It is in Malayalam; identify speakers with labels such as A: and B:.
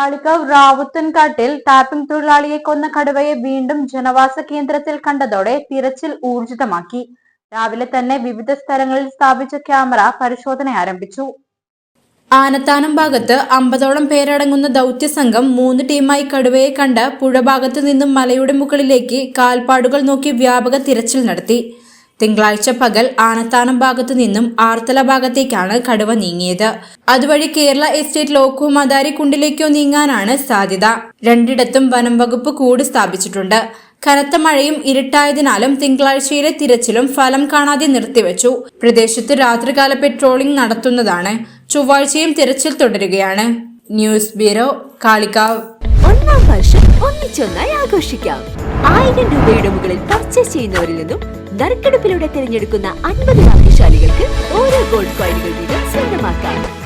A: കാളിക്കാവ് റാവുത്തൻകാട്ടിൽ ടാപ്പിംഗ് തൊഴിലാളിയെ കൊന്ന കടുവയെ വീണ്ടും ജനവാസ കേന്ദ്രത്തിൽ കണ്ടതോടെ തിരച്ചിൽ ഊർജിതമാക്കി. രാവിലെ തന്നെ വിവിധ സ്ഥലങ്ങളിൽ സ്ഥാപിച്ച ക്യാമറ പരിശോധന ആരംഭിച്ചു. ആനത്താനം ഭാഗത്ത് അമ്പതോളം പേരടങ്ങുന്ന ദൗത്യസംഘം മൂന്ന് ടീമായി കടുവയെ കണ്ട് പുഴഭാഗത്തു നിന്നും മലയുടെ മുകളിലേക്ക് കാൽപ്പാടുകൾ നോക്കി വ്യാപക തിരച്ചിൽ നടത്തി. തിങ്കളാഴ്ച പകൽ ആനത്താനം ഭാഗത്തു നിന്നും ആർത്തല ഭാഗത്തേക്കാണ് കടുവ നീങ്ങിയത്. അതുവഴി കേരള എസ്റ്റേറ്റ് ലോക്കോ മദാരി കുണ്ടിലേക്കോ നീങ്ങാനാണ് സാധ്യത. രണ്ടിടത്തും വനം വകുപ്പ് കൂട് സ്ഥാപിച്ചിട്ടുണ്ട്. കനത്ത മഴയും ഇരുട്ടായതിനാലും തിങ്കളാഴ്ചയിലെ തിരച്ചിലും ഫലം കാണാതെ നിർത്തിവെച്ചു. പ്രദേശത്ത് രാത്രികാല പെട്രോളിംഗ് നടത്തുന്നതാണ്. ചൊവ്വാഴ്ചയും തിരച്ചിൽ തുടരുകയാണ്. ന്യൂസ് ബ്യൂറോ കാളിക്കാവ്
B: ഒന്നാം വർഷം ഒന്നിച്ചൊന്നായി ആഘോഷിക്കാം. ആയിരം രൂപയുടെ മുകളിൽ പർച്ചേസ് ചെയ്യുന്നവരിൽ നിന്നും നറുക്കെടുപ്പിലൂടെ തിരഞ്ഞെടുക്കുന്ന അൻപത് ഭാഗ്യശാലികൾക്ക് ഓരോ ഗോൾഡ് കോയിനുകൾ വീതം സ്വന്തമാക്കാം.